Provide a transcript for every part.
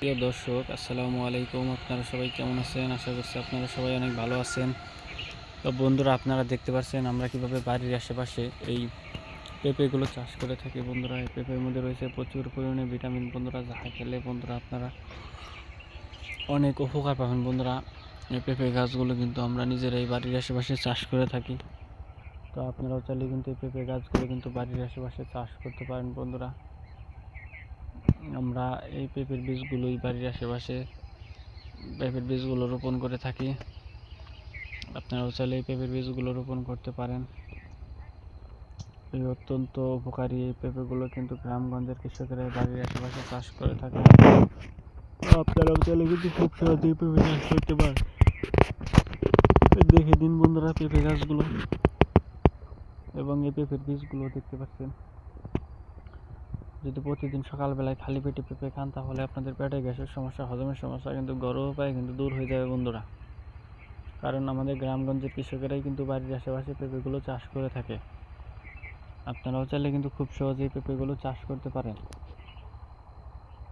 প্রিয় দর্শক, আসসালামু আলাইকুম। আপনারা সবাই কেমন আছেন? আশা করছি আপনারা সবাই অনেক ভালো আছেন। তো বন্ধুরা, আপনারা দেখতে পাচ্ছেন আমরা কীভাবে বাড়ির আশেপাশে এই পেঁপেগুলো চাষ করে থাকি। বন্ধুরা, এই পেঁপের মধ্যে রয়েছে প্রচুর পরিমাণে ভিটামিন। বন্ধুরা, যাহা খেলে বন্ধুরা আপনারা অনেক উপকার পাবেন। বন্ধুরা, এই পেঁপে গাছগুলো কিন্তু আমরা নিজেরা নিজেরাই বাড়ির আশেপাশে চাষ করে থাকি। তো আপনারাও চাইলে কিন্তু এই পেঁপে গাছগুলো কিন্তু বাড়ির আশেপাশে চাষ করতে পারেন বন্ধুরা। আমরা এই পেঁপের বীজগুলোই বাড়ির আশেপাশে পেঁপের বীজগুলো রোপণ করে থাকি। আপনারাও চাইলে এই পেঁপের বীজগুলো রোপণ করতে পারেন। এই অত্যন্ত উপকারী এই পেঁপেগুলো কিন্তু গ্রামগঞ্জের কৃষকেরা বাড়ির আশেপাশে চাষ করে থাকে আপনারাও চাইলে কিন্তু খুব সহজেই পেঁপে চাষ করতে পারেন। দেখে দিন বন্ধুরা পেঁপে গাছগুলো এবং এই পেঁপের বীজগুলো দেখতে পাচ্ছেন। যদি প্রতিদিন সকালবেলায় খালি পেটে পেঁপে খান, তাহলে আপনাদের পেটে গ্যাসের সমস্যা, হজমের সমস্যা কিন্তু গরম উপায়ে কিন্তু দূর হয়ে যাবে বন্ধুরা। কারণ আমাদের গ্রামগঞ্জের কৃষকেরাই কিন্তু বাড়ির আশেপাশে পেঁপেগুলো চাষ করে থাকে। আপনারাও চাইলে কিন্তু খুব সহজেই পেঁপেগুলো চাষ করতে পারেন।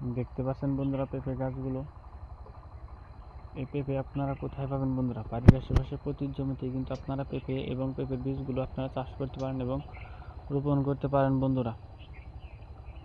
দেখতে পাচ্ছেন বন্ধুরা পেঁপে গাছগুলো। এই পেঁপে আপনারা কোথায় পাবেন বন্ধুরা? বাড়ির আশেপাশে প্রতি জমিতেই কিন্তু আপনারা পেঁপে এবং পেঁপের বীজগুলো আপনারা চাষ করতে পারেন এবং রোপণ করতে পারেন বন্ধুরা।